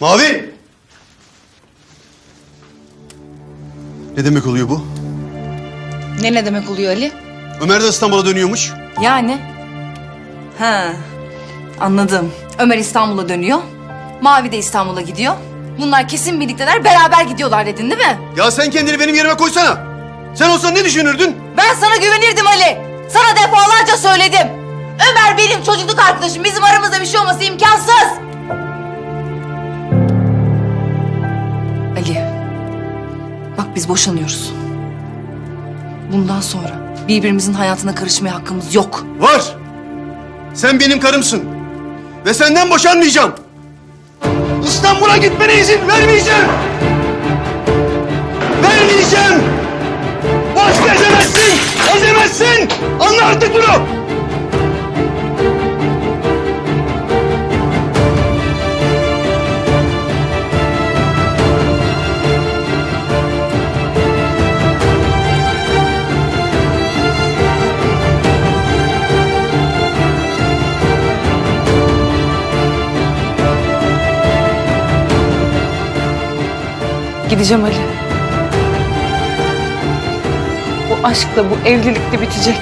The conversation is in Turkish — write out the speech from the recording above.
Mavi! Ne demek oluyor bu? Ne ne demek oluyor Ali? Ömer de İstanbul'a dönüyormuş. Yani? Ha, anladım. Ömer İstanbul'a dönüyor. Mavi de İstanbul'a gidiyor. Bunlar kesin birlikteler, beraber gidiyorlar dedin değil mi? Ya sen kendini benim yerime koysana. Sen olsan ne düşünürdün? Ben sana güvenirdim Ali. Sana defalarca söyledim. Ömer benim çocukluk arkadaşım. Bizim aramızda bir şey olması imkansız. Biz boşanıyoruz. Bundan sonra birbirimizin hayatına karışmaya hakkımız yok. Var. Sen benim karımsın. Ve senden boşanmayacağım. İstanbul'a gitmene izin vermeyeceğim. Vermeyeceğim. Başka ezemezsin. Ezemezsin. Anla artık bunu. Gideceğim Ali. Bu aşk da bu evlilik de bitecek.